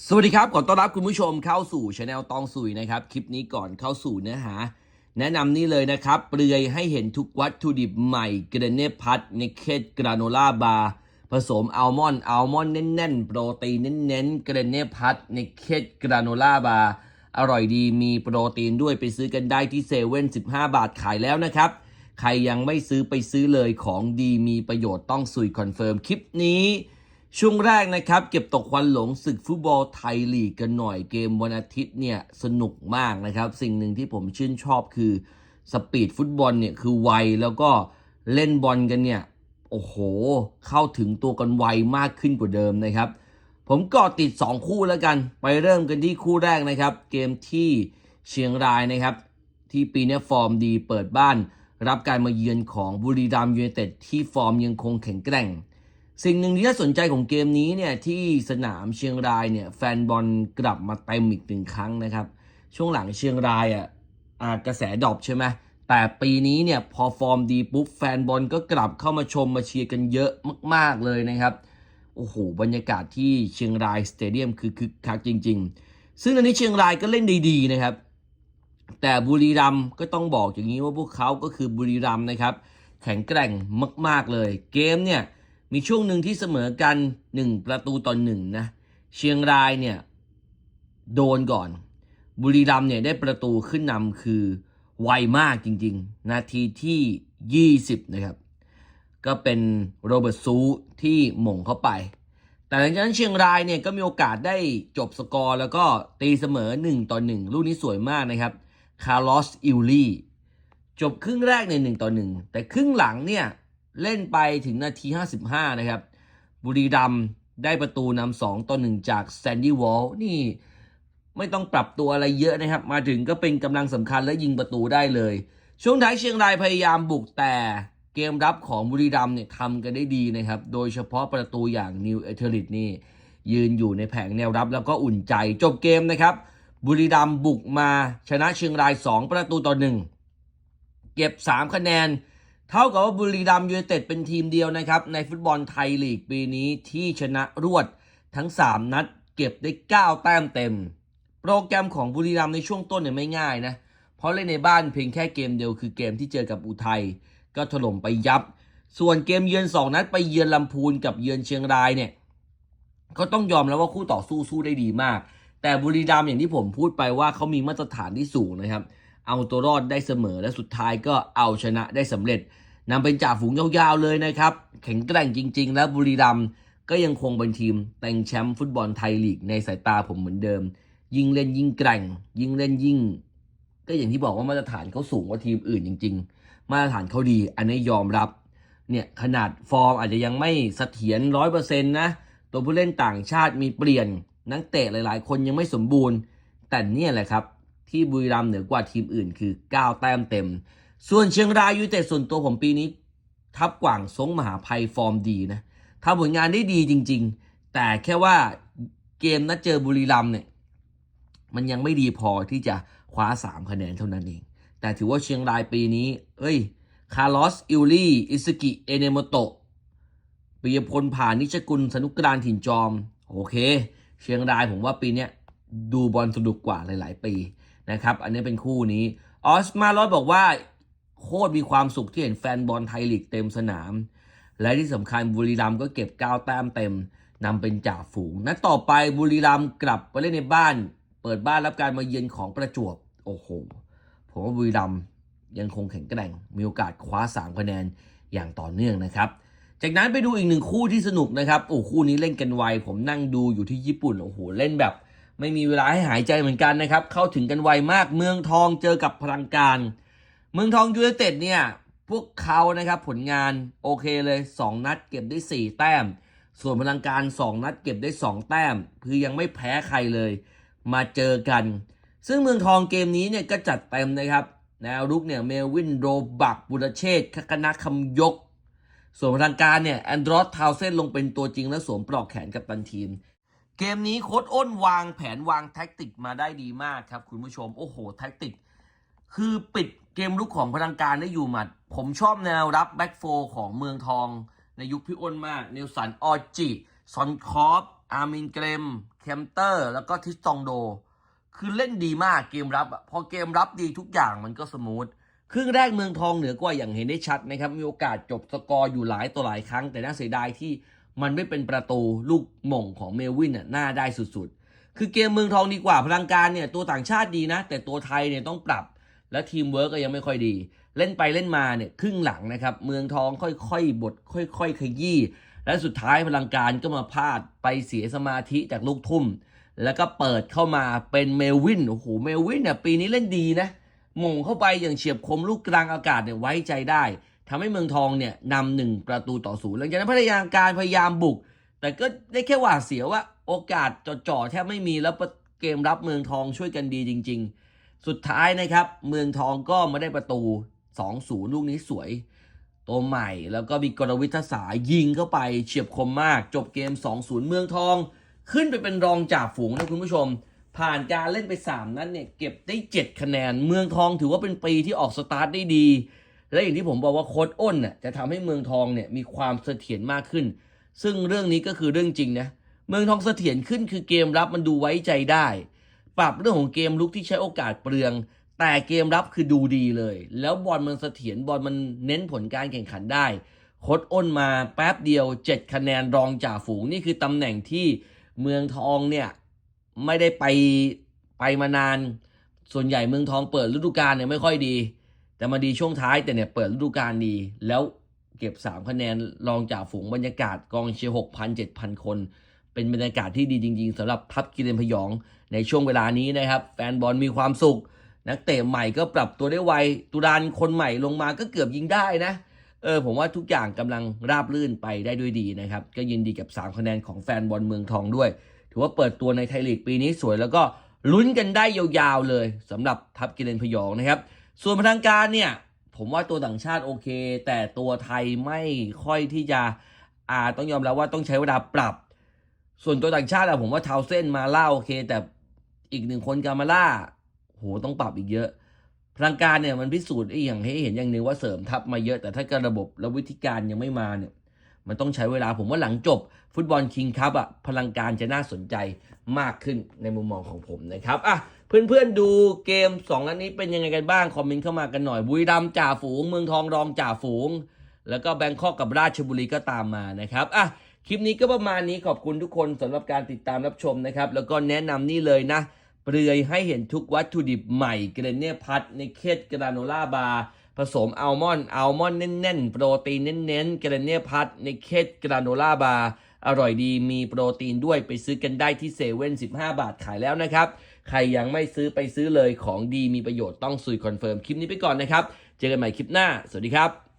สวัสดีครับ ขอต้อนรับคุณผู้ชมเข้าสู่ช anel ตองสุยนะครับ คลิปนี้ก่อนเข้าสู่เนื้อหา แนะนำนี่เลยนะครับ เปลือยให้เห็นทุกวัตถุดิบใหม่เกรเนพัทในเคดกราโนล่าบาร์ผสมอัลมอนด์อัลมอนด์แน่นๆ โปรตีนเน้นๆเกรเนพัทในเคดกราโนล่าบาร์อร่อยดีมีโปรตีนด้วยไปซื้อกันได้ที่เซเว่น15บาทขายแล้วนะครับ ใครยังไม่ซื้อไปซื้อเลยของดีมีประโยชน์ต้องสุยคอนเฟิร์มคลิปนี้ ช่วงแรกนะครับเก็บตกควันหลงศึกฟุตบอลไทยลีกกันหน่อยเกมวันอาทิตย์เนี่ยสนุกมากนะครับ สิ่งหนึ่งที่ผมชื่นชอบคือสปีดฟุตบอลเนี่ยคือไวแล้วก็เล่นบอลกันเนี่ยโอ้โห เข้าถึงตัวกันไวมากขึ้นกว่าเดิมนะครับ ผมก็ติด 2 คู่แล้วกัน ไปเริ่มกันที่คู่แรกนะครับ เกมที่เชียงรายนะครับ ที่ปีนี้ฟอร์มดีเปิดบ้าน รับการมาเยือนของบุรีรัมย์ยูไนเต็ดที่ฟอร์มยังคงแข็งแกร่ง สิ่งหนึ่งที่น่าสนใจของเกมนี้เนี่ยที่สนามเชียงรายเนี่ยแฟนบอลกลับมาเต็มอีกหนึ่งครั้งนะครับ ช่วงหลังเชียงรายอะอ่ากระแสดรอปใช่ไหมแต่ปีนี้เนี่ยพอฟอร์มดีปุ๊บแฟนบอลก็กลับเข้ามาชมมาเชียร์กันเยอะมาก ๆเลยนะครับโอ้โหบรรยากาศที่เชียงรายสเตเดียมคือคึกคักจริง ๆ ซึ่งอันนี้เชียงรายก็เล่นดีๆนะครับ แต่บุรีรัมย์ก็ต้องบอกอย่างนี้ว่าพวกเขาก็คือบุรีรัมย์นะครับ แข็งแกร่งมาก ๆเลย เกมเนี่ย มีช่วงหนึ่งที่เสมอกัน 1 ประตูต่อหนึ่งนะ เชียงรายเนี่ย โดนก่อน บุรีรัมย์เนี่ยได้ประตูขึ้นนำคือไวมากจริง ๆ นาทีที่ 20 นะครับ ก็เป็นโรเบิร์ตซูที่หม่งเข้าไป แต่หลังจากนั้นเชียงรายเนี่ยก็มีโอกาสได้จบสกอร์ แล้วก็ตีเสมอ 1 ต่อ 1 ลูกนี้สวยมากนะครับ คาร์ลอส อิลลี่ จบครึ่งแรกใน1ต่อ 1 แต่ครึ่งหลังเนี่ย เล่นไปถึงนาที 55 นะครับ บุรีรัมได้ประตูนำ2ต่อ1จากแซนดี้วอลนี่ไม่ต้องปรับตัวอะไรเยอะนะครับ มาถึงก็เป็นกำลังสำคัญและยิงประตูได้เลย ช่วงท้ายเชียงรายพยายามบุกแต่เกมรับของบุรีรัมเนี่ยทำกันได้ดีนะครับ โดยเฉพาะประตูอย่างนิวเอเทอริตนี่ ยืนอยู่ในแผงแนวรับแล้วก็อุ่นใจจบเกมนะครับ บุรีรัมบุกมาชนะเชียงราย 2 ประตูต่อ1เก็บ 3 คะแนน เท่ากับว่าบุรีรัมย์ยูไนเต็ดเป็นทีมเดียวนะครับ ในฟุตบอลไทยลีกปีนี้ที่ชนะรวดทั้ง 3 นัด เก็บได้ 9 แต้มเต็ม โปรแกรมของบุรีรัมย์ในช่วงต้นเนี่ยไม่ง่ายนะ เพราะเล่นในบ้านเพียงแค่เกมเดียวคือเกมที่เจอกับอุทัยก็ถล่มไปยับ ส่วนเกมเยือน 2 นัดไปเยือนลำพูนกับเยือนเชียงรายเนี่ยก็ต้องยอมแล้วว่าคู่ต่อสู้สู้ได้ดีมาก แต่บุรีรัมย์อย่างที่ผมพูดไปว่าเขามีมาตรฐานที่สูงนะครับ เอาตัวรอดได้เสมอและสุดท้ายก็เอาชนะได้สำเร็จนำเป็นจ่าฝูงยาวๆเลยนะครับ แข็งแกร่งจริง ๆ แล้วบุรีรัมย์ก็ยังคงเป็นทีมแต่งแชมป์ฟุตบอลไทยลีกในสายตาผมเหมือนเดิม ยิ่งเล่นยิ่งแกร่ง ยิ่งเล่นยิ่ง ก็อย่างที่บอกว่ามาตรฐานเขาสูงกว่าทีมอื่นจริง ๆ มาตรฐานเขาดี อันนี้ยอมรับเนี่ยขนาดฟอร์มอาจจะยังไม่เสถียรร้อยเปอร์เซ็นต์นะตัวผู้เล่นต่างชาติมีเปลี่ยนนักเตะหลาย ๆ คนยังไม่สมบูรณ์ แต่เนี่ยแหละครับ ที่บุรีรัมย์เหนือกว่าทีมอื่นคือ 9 แต้มเต็ม ส่วนเชียงรายยูไนเต็ดส่วนตัวผมปีนี้ ทับกว่างสงมหาภัยฟอร์มดีนะทำผลงานได้ดีจริง ๆ แต่แค่ว่าเกมนัดเจอบุรีรัมย์เนี่ยมันยังไม่ดีพอที่จะคว้า 3 คะแนนเท่านั้นเอง แต่ถือว่าเชียงรายปีนี้ เอ้ย คาร์ลอส อิลลี่ อิสกิ เอเนโมโตะปิยพลผ่านนิชกุล สนุกกรานถิ่นจอม โอเค เชียงรายผมว่าปีนี้ดูบอลสนุกกว่าหลาย ๆ ปี นะครับ อันนี้เป็นคู่นี้ออสมาลอสบอกว่า โคตรมีความสุขที่เห็นแฟนบอลไทยลีกเต็มสนาม และที่สำคัญบุรีรัมย์ก็เก็บ9แต้มเต็มนำเป็นจ่าฝูงนัดต่อไปบุรีรัมย์กลับไปเล่นในบ้าน เปิดบ้านรับการมาเยือนของประจวบโอ้โหผมว่าบุรีรัมย์ยังคงแข็งแกร่ง มีโอกาสคว้า3คะแนนอย่างต่อเนื่องนะครับ จากนั้นไปดูอีกหนึ่งคู่ที่สนุกนะครับ โอ้คู่นี้เล่นกันไว ผมนั่งดูอยู่ที่ญี่ปุ่น โอ้โห เล่นแบบ ไม่มีเวลาให้หายใจเหมือนกันนะครับ เข้าถึงกันไวมากเมืองทองเจอกับพลังการ เมืองทองยูไนเต็ดเนี่ย พวกเขานะครับผลงานโอเคเลย 2 นัดเก็บได้ 4 แต้ม ส่วนพลังการ 2 นัดเก็บได้ 2 แต้ม คือยังไม่แพ้ใครเลย มาเจอกัน ซึ่งเมืองทองเกมนี้เนี่ยก็จัดเต็มนะครับแนวรุกเนี่ยเมลวินโรบักบุรเชษฐ์คกนาคำยก ส่วนพลังการเนี่ยแอนดรอสทาวเซนลงเป็นตัวจริงและสวมปลอกแขนกับตันทีม เกมนี้โค้ดอ้นวางแผนวางแท็กติกมาได้ดีมากครับคุณผู้ชม โอ้โห แท็กติก คือปิดเกมลุกของพลังการได้อยู่หมัด ผมชอบแนวรับแบ็กโฟของเมืองทอง ในยุคพี่อ้นมากเนลสันออจิซอนคอฟอาร์มินเกรมเคมเตอร์ แล้วก็ทิสตองโด คือเล่นดีมากเกมรับ พอเกมรับดีทุกอย่างมันก็สมูทครึ่งแรกเมืองทองเหนือกว่าอย่างเห็นได้ชัดนะครับ มีโอกาสจบสกอร์อยู่หลายต่อหลายครั้ง แต่น่าเสียดายที่ มันไม่เป็นประตูลูกหม่งของเมลวินน่ะน่าได้สุดๆ คือเกมเมืองทองดีกว่าพลังการเนี่ยตัวต่างชาติดีนะ แต่ตัวไทยเนี่ยต้องปรับ และทีมเวิร์กก็ยังไม่ค่อยดี เล่นไปเล่นมาเนี่ยครึ่งหลังนะครับ เมืองทองค่อยๆบดค่อยๆขยี้และสุดท้ายพลังการก็มาพลาดไปเสียสมาธิจากลูกทุ่ม แล้วก็เปิดเข้ามาเป็นเมลวินโอ้โหเมลวินเนี่ยปีนี้เล่นดีนะมงเข้าไปอย่างเฉียบคมลูกกลางอากาศเนี่ยไว้ใจได้ ทำให้เมืองทองเนี่ยนำหนึ่งประตูต่อศูนย์หลังจากนั้นพยายาการพยายามบุก แต่ก็ได้แค่หวาดเสียวว่าโอกาสจ่อๆแทบไม่มีแล้วเกมรับเมืองทองช่วยกันดีจริง ๆ สุดท้ายนะครับ เมืองทองก็มาได้ประตู 2-0 ลูกนี้สวย ตัวใหม่แล้วก็มีกรวิทศายิงเข้าไปเฉียบคมมาก จบเกม 2-0 เมืองทอง ขึ้นไปเป็นรองจ่าฝูงนะคุณผู้ชม ผ่านการเล่นไป 3 นั้นเนี่ยเก็บได้ 7 คะแนน เมืองทองถือว่าเป็นปีที่ออกสตาร์ทได้ดี และอย่างที่ผมบอกว่าโค้ดอ้นน่ะจะทำให้เมืองทองเนี่ยมีความเสถียรมากขึ้น ซึ่งเรื่องนี้ก็คือเรื่องจริงนะเมืองทองเสถียรขึ้นคือเกมรับมันดูไว้ใจได้ ปรับเรื่องของเกมลุกที่ใช้โอกาสเปลือง แต่เกมรับคือดูดีเลย แล้วบอลมันเสถียรบอลมันเน้นผลการแข่งขันได้โค้ดอ้นมาแป๊บเดียว 7 คะแนนรองจ่าฝูงนี่คือตำแหน่งที่เมืองทองเนี่ยไม่ได้ไปไปมานาน ส่วนใหญ่เมืองทองเปิดฤดูกาลเนี่ยไม่ค่อยดี แต่มาดีช่วงท้ายแต่เนี่ยเปิดฤดูกาลดี แล้วเก็บ 3 คะแนนรองจากฝูงบรรยากาศกองเชียร์6,000 7,000คน เป็นบรรยากาศที่ดีจริง ๆสำหรับทัพกิเลนพยองในช่วงเวลานี้นะครับ แฟนบอลมีความสุข นักเตะใหม่ก็ปรับตัวได้ไวตุรานคนใหม่ลงมาก็เกือบยิงได้นะเออผมว่าทุกอย่างกำลังราบรื่นไปได้ด้วยดีนะครับ ก็ยินดีกับ 3 คะแนนของแฟนบอลเมืองทองด้วย ถือว่าเปิดตัวในไทยลีกปีนี้สวยแล้วก็ลุ้นกันได้ยาวๆเลยสำหรับทัพกิเลนพยองนะครับ ส่วนพลังการเนี่ยผมว่าตัวต่างชาติโอเค แต่ตัวไทยไม่ค่อยที่จะอ่าต้องยอมรับว่าต้องใช้เวลาปรับ ส่วนตัวต่างชาติอะผมว่าเทาเส้นมาล่าโอเค แต่อีกหนึ่งคนกามาล่าโหต้องปรับอีกเยอะพลังการเนี่ยมันพิสูจน์ไอ้อย่างให้เห็นอย่างหนึ่งว่าเสริมทัพมาเยอะแต่ถ้าการระบบและวิธีการยังไม่มาเนี่ย มันต้องใช้เวลาผมว่าหลังจบ ฟุตบอลคิงคัพอะพลังการจะน่าสนใจมากขึ้นในมุมมองของผมนะครับอะ เพื่อนๆดูเกม2นัดนี้เป็นยังไงกันบ้าง คอมเมนต์เข้ามากันหน่อย บุรีรัมจ่าฝูง เมืองทองรองจ่าฝูง แล้วก็แบงคอกกับราชบุรีก็ตามมานะครับอะคลิปนี้ก็ประมาณนี้ขอบคุณทุกคนสำหรับการติดตามรับชมนะครับ แล้วก็แนะนำนี่เลยนะ เปลือยให้เห็นทุกวัตถุดิบใหม่เกรเน่พัดในเคสกราโนล่าบาร์ผสมอัลมอนด์อัลมอนด์แน่นๆ โปรตีนเน้นๆเกรเน่พัดในเคสกราโนล่าบาร์อร่อยดีมีโปรตีนด้วยไปซื้อกันได้ที่เซเว่น15บาทขายแล้วนะครับ ใครยังไม่ซื้อไปซื้อเลยของดีมีประโยชน์ต้องซุยคอนเฟิร์มคลิปนี้ไปก่อนนะครับ เจอกันใหม่คลิปหน้า สวัสดีครับ